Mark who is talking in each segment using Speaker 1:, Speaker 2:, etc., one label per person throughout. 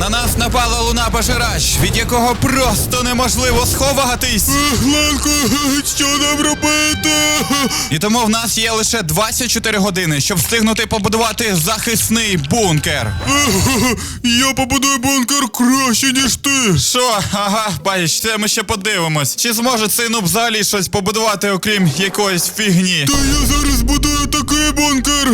Speaker 1: на нас напала луна пожирач, від якого просто неможливо сховатись.
Speaker 2: Ланко, що нам робити?
Speaker 1: І тому в нас є лише 24 години, щоб встигнути побудувати захисний бункер.
Speaker 2: Я побудую бункер краще, ніж ти.
Speaker 1: Що? Ага, бачиш, це ми ще подивимось. Чи зможе цей нуб взагалі щось побудувати, окрім якоїсь фігні?
Speaker 2: Та я зараз будую такий бункер.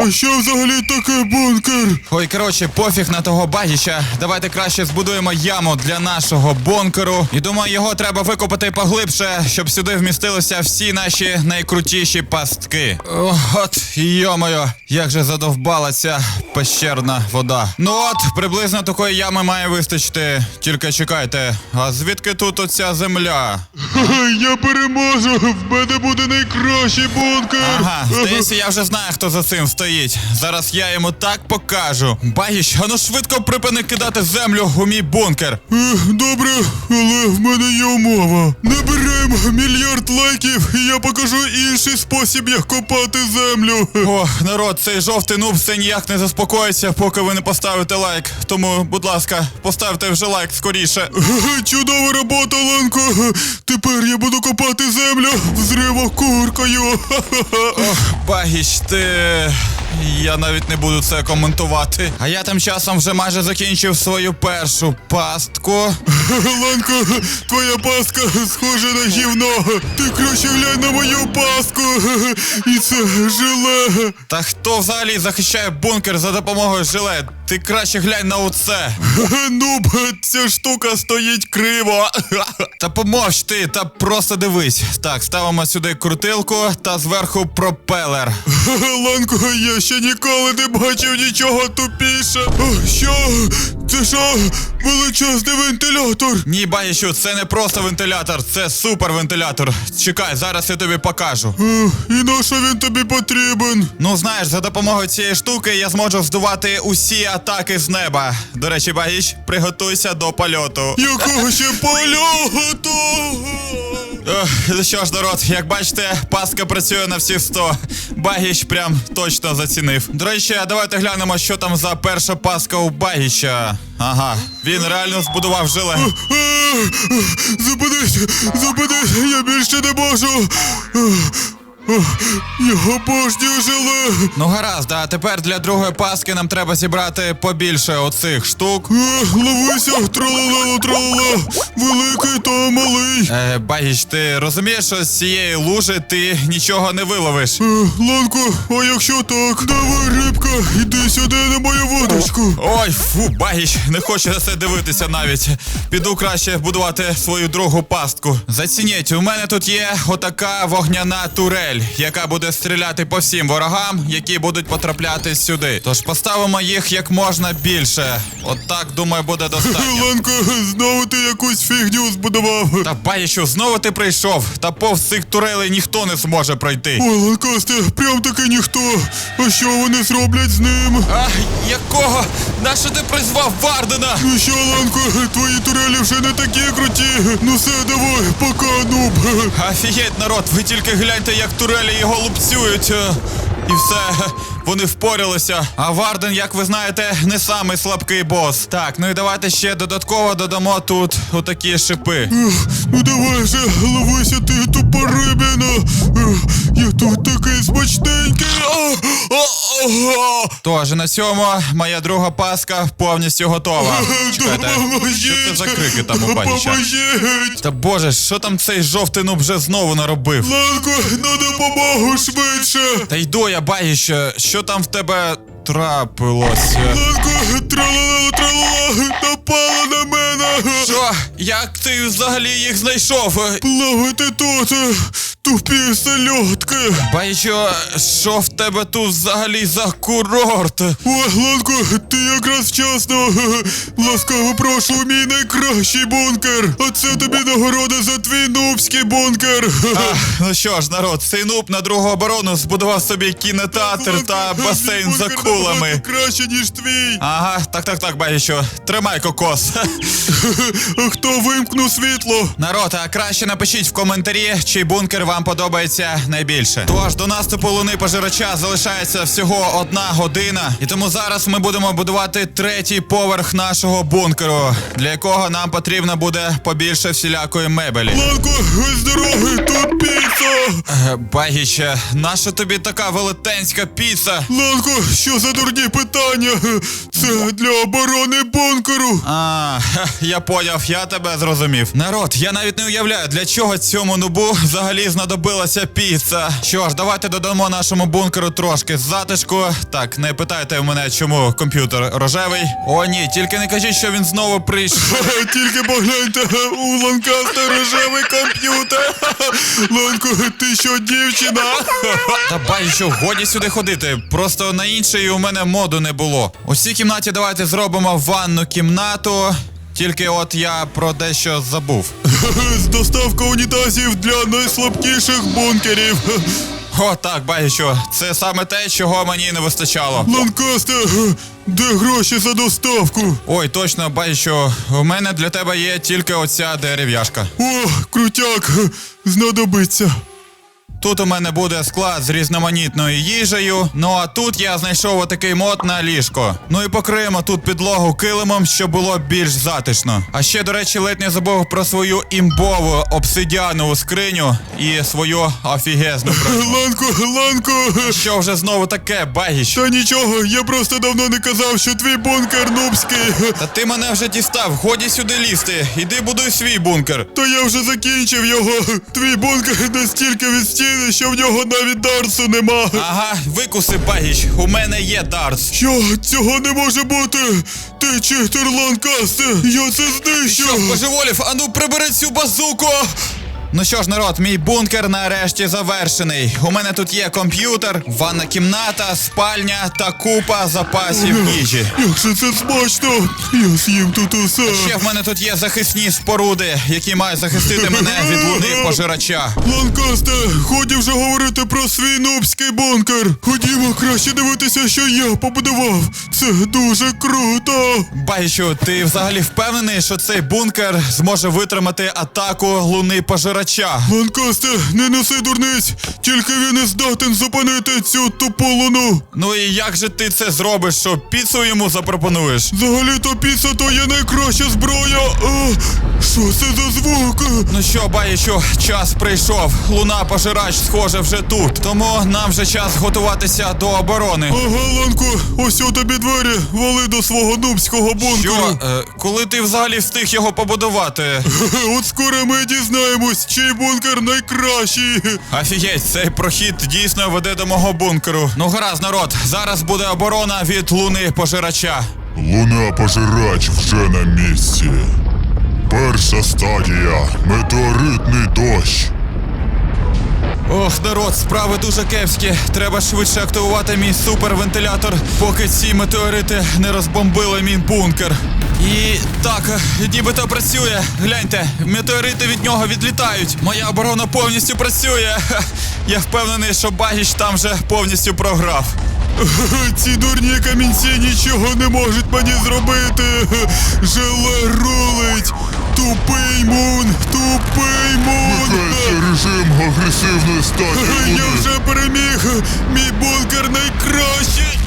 Speaker 2: А що взагалі таке бункер?
Speaker 1: Ой, коротше, пофіг на того багіча. Давайте краще збудуємо яму для нашого бункеру. І думаю, його треба викопати поглибше, щоб сюди вмістилися всі наші найкрутіші пастки. О, От, йомою, як же задовбала ця пещерна вода. Ну от, приблизно такої ями має вистачити. Тільки чекайте, а звідки тут оця земля?
Speaker 2: Я переможу. В мене буде найкращий бункер.
Speaker 1: Ага, здається, я вже знаю, хто за цим стоїть. Зараз я йому так покажу. Багіч, ану швидко припини кидати землю у мій бункер.
Speaker 2: Ех, Добре, але в мене є умова. Наберемо мільярд лайків, і я покажу інший спосіб, як копати землю.
Speaker 1: О, народ, цей жовтий нуб все ніяк не заспокоїться, поки ви не поставите лайк. Тому, будь ласка, поставте вже лайк скоріше.
Speaker 2: Чудова робота, Ланко. Тепер я буду копати землю взриво куркою.
Speaker 1: Ох, багіч, ти. Я навіть не буду це коментувати. А я тим часом вже майже закінчив свою першу пастку.
Speaker 2: Ланко, твоя пастка схожа на гівно. Ти ключ глянь на мою пастку. І це жиле.
Speaker 1: Та хто взагалі захищає бункер за допомогою жилет? Ти краще глянь на оце.
Speaker 2: Ну, ця штука стоїть криво.
Speaker 1: Та помовч ти, та просто дивись. Так, ставимо сюди крутилку та зверху пропелер.
Speaker 2: Ланко, я ще ніколи не бачив нічого тупіше. Що? Це що? Величезний вентилятор.
Speaker 1: Ні, бачу, це не просто вентилятор, це супервентилятор. Чекай, зараз я тобі покажу.
Speaker 2: Е, І на що він тобі потрібен?
Speaker 1: Ну знаєш, за допомогою цієї штуки я зможу здувати усі атаки з неба. До речі, Багіч, приготуйся до польоту.
Speaker 2: Якого ще польоту?
Speaker 1: Ну що ж, народ, як бачите, паска працює на всі 100. Багіч прям точно зацінив. До речі, давайте глянемо, що там за перша паска у Багіча. Ага, він реально збудував жиле.
Speaker 2: Зупинись, зупинись, я більше не можу. Я обожнюю желе.
Speaker 1: Ну гаразд, а тепер для другої паски нам треба зібрати побільше оцих штук.
Speaker 2: Е, Ловися, тралала, тралала, великий та малий.
Speaker 1: Е, Багіч, ти розумієш, що з цієї лужи ти нічого не виловиш?
Speaker 2: Е, Ланко, а якщо так? Давай, рибка, іди сюди на мою водочку.
Speaker 1: Ой, фу, Багіч, не хочу на це дивитися навіть. Піду краще будувати свою другу пастку. Зацініть, у мене тут є отака вогняна турель, яка буде стріляти по всім ворогам, які будуть потрапляти сюди. Тож поставимо їх як можна більше. От так, думаю, буде достатньо.
Speaker 2: Ланко, знову ти якусь фігню збудував.
Speaker 1: Та Багічу, знову ти прийшов, та повз цих турелей ніхто не зможе пройти.
Speaker 2: Ой, Ланкасте, прям таки ніхто. А що вони зроблять з ним?
Speaker 1: А, якого? Нащо ти призвав Вардена?
Speaker 2: Ну що, Ланко, твої турелі вже не такі круті. Ну все, давай, пока, нуб.
Speaker 1: Офігеть, народ, ви тільки гляньте, як турелі його лупцюють. е, І все, вони впоралися. А Варден, як ви знаєте, не самий слабкий бос. Так, ну і давайте ще додатково додамо тут отакі шипи.
Speaker 2: Ну давай же, ловися ти, тупорибіна. Я тут такий смачненький.
Speaker 1: Тож на цьому моя друга паска повністю готова. Чекайте, що це за крики там у Багіча? Та боже, що там цей жовтий нуб вже знову наробив?
Speaker 2: Ланко, на допомогу швидше!
Speaker 1: Та йду я, Багіч, що там в тебе трапилося?
Speaker 2: Напала на мене!
Speaker 1: Що? Як ти взагалі їх знайшов?
Speaker 2: Плавайте тут, тупі сельодки!
Speaker 1: Бачу, що в тебе тут взагалі за курорт?
Speaker 2: Ой, Ланко, ти якраз вчасно. Ласкаво прошу мій найкращий бункер. А це тобі нагорода за твій нубський бункер.
Speaker 1: А, ну що ж, народ, цей нуб на другу оборону збудував собі кінотеатр та басейн за
Speaker 2: бункер набагато Краще, ніж твій.
Speaker 1: Ага, так, так, так, бачу. Тримай кокос.
Speaker 2: Хто вимкнув світло?
Speaker 1: Народ, а краще напишіть в коментарі, чий бункер вам подобається найбільше. Тож до наступу луни пожирача залишається всього одна година, і тому зараз ми будемо будувати третій поверх нашого бункеру, для якого нам потрібно буде побільше всілякої мебелі.
Speaker 2: Ланко, з дороги, тут піца!
Speaker 1: Е, Багіче, наша тобі така велетенська піца?
Speaker 2: Ланко, що за дурні питання? Це для оборони бункеру.
Speaker 1: А, я поняв, я тебе зрозумів. Народ, я навіть не уявляю, для чого цьому нубу взагалі знадобилася піца. Що ж, давайте додамо нашому бункеру трошки затишку. Так, не питайте мене, чому комп'ютер рожевий. О, ні, тільки не кажіть, що він знову прийшов.
Speaker 2: Тільки погляньте, у Ланкаста рожевий комп'ютер. Ланко, ти що, дівчина?
Speaker 1: Та бачу, годі сюди ходити. Просто на іншої у мене моду не було. У цій кімнаті давайте зробимо ванну кімнату. Тільки от я про дещо забув.
Speaker 2: Доставка унітазів для найслабкіших бункерів.
Speaker 1: О, так, бачу, це саме те, чого мені не вистачало.
Speaker 2: Ланкасте, де гроші за доставку?
Speaker 1: Ой, точно, бачу, у мене для тебе є тільки оця дерев'яшка.
Speaker 2: О, крутяк, знадобиться.
Speaker 1: Тут у мене буде склад з різноманітною їжею. Ну а тут я знайшов отакий мод на ліжко. Ну і покриємо тут підлогу килимом, щоб було більш затишно. А ще, до речі, ледь не забув про свою імбову обсидіанову скриню і свою офігезну броню.
Speaker 2: Ланко, Ланко.
Speaker 1: Що вже знову таке, багіч?
Speaker 2: Та нічого, я просто давно не казав, що твій бункер нубський.
Speaker 1: Та ти мене вже дістав, годі сюди лізти. Іди будуй свій бункер.
Speaker 2: Та я вже закінчив його. Твій бункер настільки від стіни, що в нього навіть дарсу нема.
Speaker 1: Ага, викуси багіч, у мене є дарс.
Speaker 2: Що? Цього не може бути! Ти читер Касте? Я це знищу!
Speaker 1: Що, божеволів, ану прибери цю базуку! Ну що ж, народ, мій бункер нарешті завершений. У мене тут є комп'ютер, ванна кімната, спальня та купа запасів їжі.
Speaker 2: Як же це смачно! Я з'їм тут усе!
Speaker 1: Ще в мене тут є захисні споруди, які мають захистити мене від луни пожирача.
Speaker 2: Ланкасте, ході вже говорити про свій нубський бункер. Ходімо краще дивитися, що я побудував. Це дуже круто.
Speaker 1: Бачу, ти взагалі впевнений, що цей бункер зможе витримати атаку луни пожирача?
Speaker 2: Ланкасте, не неси дурниць, тільки він і здатен зупинити цю тупу луну.
Speaker 1: Ну і як же ти це зробиш, що піцу йому запропонуєш?
Speaker 2: Взагалі-то піца то є найкраща зброя. А, що це за звук?
Speaker 1: Ну що, баючу, час прийшов. Луна пожирач, схоже, вже тут. Тому нам вже час готуватися до оборони.
Speaker 2: Ага, Ланко, ось у тобі двері, вали до свого нубського бункеру.
Speaker 1: Що, е, коли ти взагалі встиг його побудувати?
Speaker 2: От скоро ми дізнаємось, чий бункер найкращий.
Speaker 1: Офігеть, цей прохід дійсно веде до мого бункеру. Ну гаразд, народ, зараз буде оборона від луни пожирача.
Speaker 3: Луна пожирач вже на місці. Перша стадія метеоритний дощ.
Speaker 1: Ох, народ, справи дуже кепські. Треба швидше активувати мій супервентилятор, поки ці метеорити не розбомбили мій бункер. І так, нібито працює. Гляньте, метеорити від нього відлітають. Моя оборона повністю працює. Я впевнений, що Багіч там вже повністю програв.
Speaker 2: Ці дурні камінці нічого не можуть мені зробити. Желе рулить. Тупий мун, тупий мун.
Speaker 3: Режим агресивної
Speaker 2: статі. Я вже переміг. Мій бункер найкращий.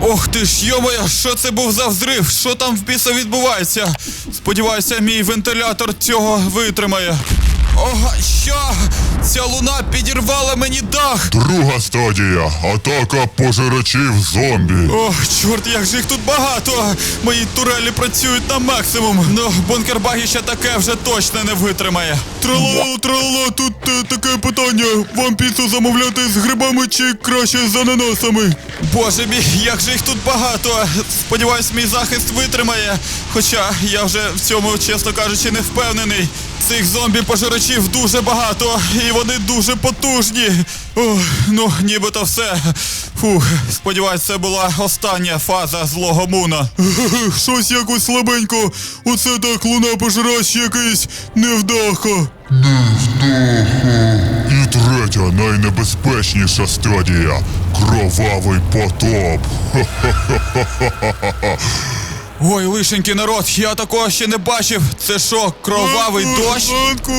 Speaker 1: Ох ти ж, йомоя, що це був за взрив? Що там в біса відбувається? Сподіваюся, мій вентилятор цього витримає. Ого, що? Ця луна підірвала мені дах.
Speaker 3: Друга стадія атака пожирачів зомбі.
Speaker 1: Ох, чорт, як же їх тут багато! Мої турелі працюють на максимум. Ну, бункер Багіща таке вже точно не витримає.
Speaker 2: Тралало, тралало, тут е, таке питання. Вам піцу замовляти з грибами чи краще з ананасами?
Speaker 1: Боже мій, як же їх тут багато. Сподіваюсь, мій захист витримає. Хоча я вже в цьому, чесно кажучи, не впевнений. Цих зомбі-пожирачів дуже багато, і вони дуже потужні. Ох, ну, нібито все. Фух, сподіваюсь, це була остання фаза злого муна.
Speaker 2: Щось якось слабенько. Оце так луна пожирач якийсь невдаха.
Speaker 3: І третя найнебезпечніша стадія кровавий потоп.
Speaker 1: Ой, лишенький народ, я такого ще не бачив. Це що, кровавий дощ?
Speaker 2: Банку,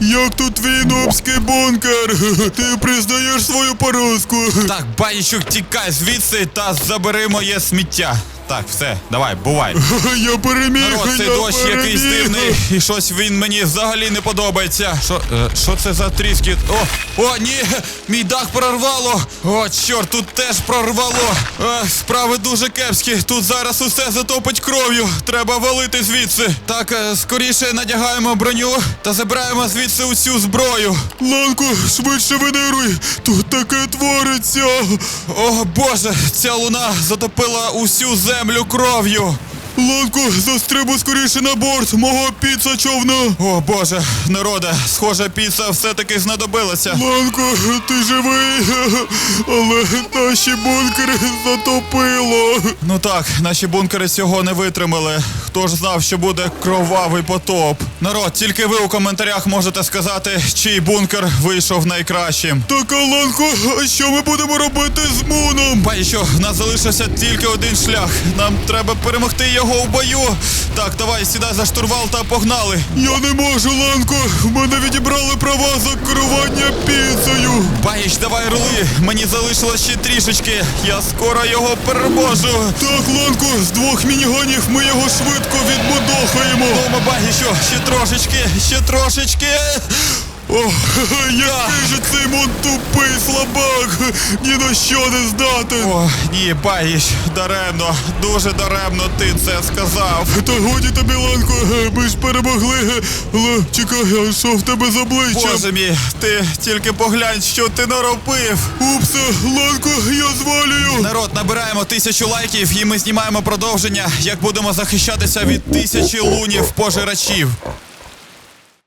Speaker 2: як тут твій нобський бункер? Ти признаєш свою поразку?
Speaker 1: Так, банічок, тікай звідси та забери моє сміття. Так, все, давай, бувай.
Speaker 2: Я переміг,
Speaker 1: Народ, цей
Speaker 2: я
Speaker 1: дощ якийсь дивний, і щось він мені взагалі не подобається. Що, е, що це за тріскіт? О, о, ні! Мій дах прорвало! О, чорт, тут теж прорвало! Е, справи дуже кепські. Тут зараз усе затопить кров'ю. Треба валити звідси. Так, е, скоріше надягаємо броню та забираємо звідси усю зброю.
Speaker 2: Ланку, швидше винируй, тут таке твориться.
Speaker 1: О боже, ця луна затопила усю землю кров'ю.
Speaker 2: Ланку, застрибуй скоріше на борт мого піца човна.
Speaker 1: О боже, народе, схоже, піца все-таки знадобилася.
Speaker 2: Ланку, ти живий, але наші бункери затопило.
Speaker 1: Ну так, наші бункери цього не витримали. Хто ж знав, що буде кровавий потоп? Народ, тільки ви у коментарях можете сказати, чий бункер вийшов найкращим.
Speaker 2: Так, Ланку, а що ми будемо робити з Муном?
Speaker 1: Бачиш, що в нас залишився тільки один шлях. Нам треба перемогти його у бою. Так, давай, сідай за штурвал та погнали.
Speaker 2: Я не можу, Ланку, в мене відібрали права за керування піцею.
Speaker 1: Багіч, давай рули. Мені залишилось ще трішечки. Я скоро його переможу.
Speaker 2: Так, Ланку, з двох мініганів ми його швидко відбудохаємо.
Speaker 1: Дома багічу, ще трошечки, ще трошечки.
Speaker 2: Ох, який же цей мон тупий слабак, ні на що не здатен.
Speaker 1: О, ні, Багіч, даремно, дуже даремно ти це сказав.
Speaker 2: Та годі тобі, Ланко, ми ж перемогли. Але чекай, а що в тебе з обличчям?
Speaker 1: Боже мій, ти тільки поглянь, що ти наробив.
Speaker 2: Упсе, Ланко, я звалюю.
Speaker 1: Народ, набираємо тисячу лайків і ми знімаємо продовження, як будемо захищатися від тисячі лунів пожирачів.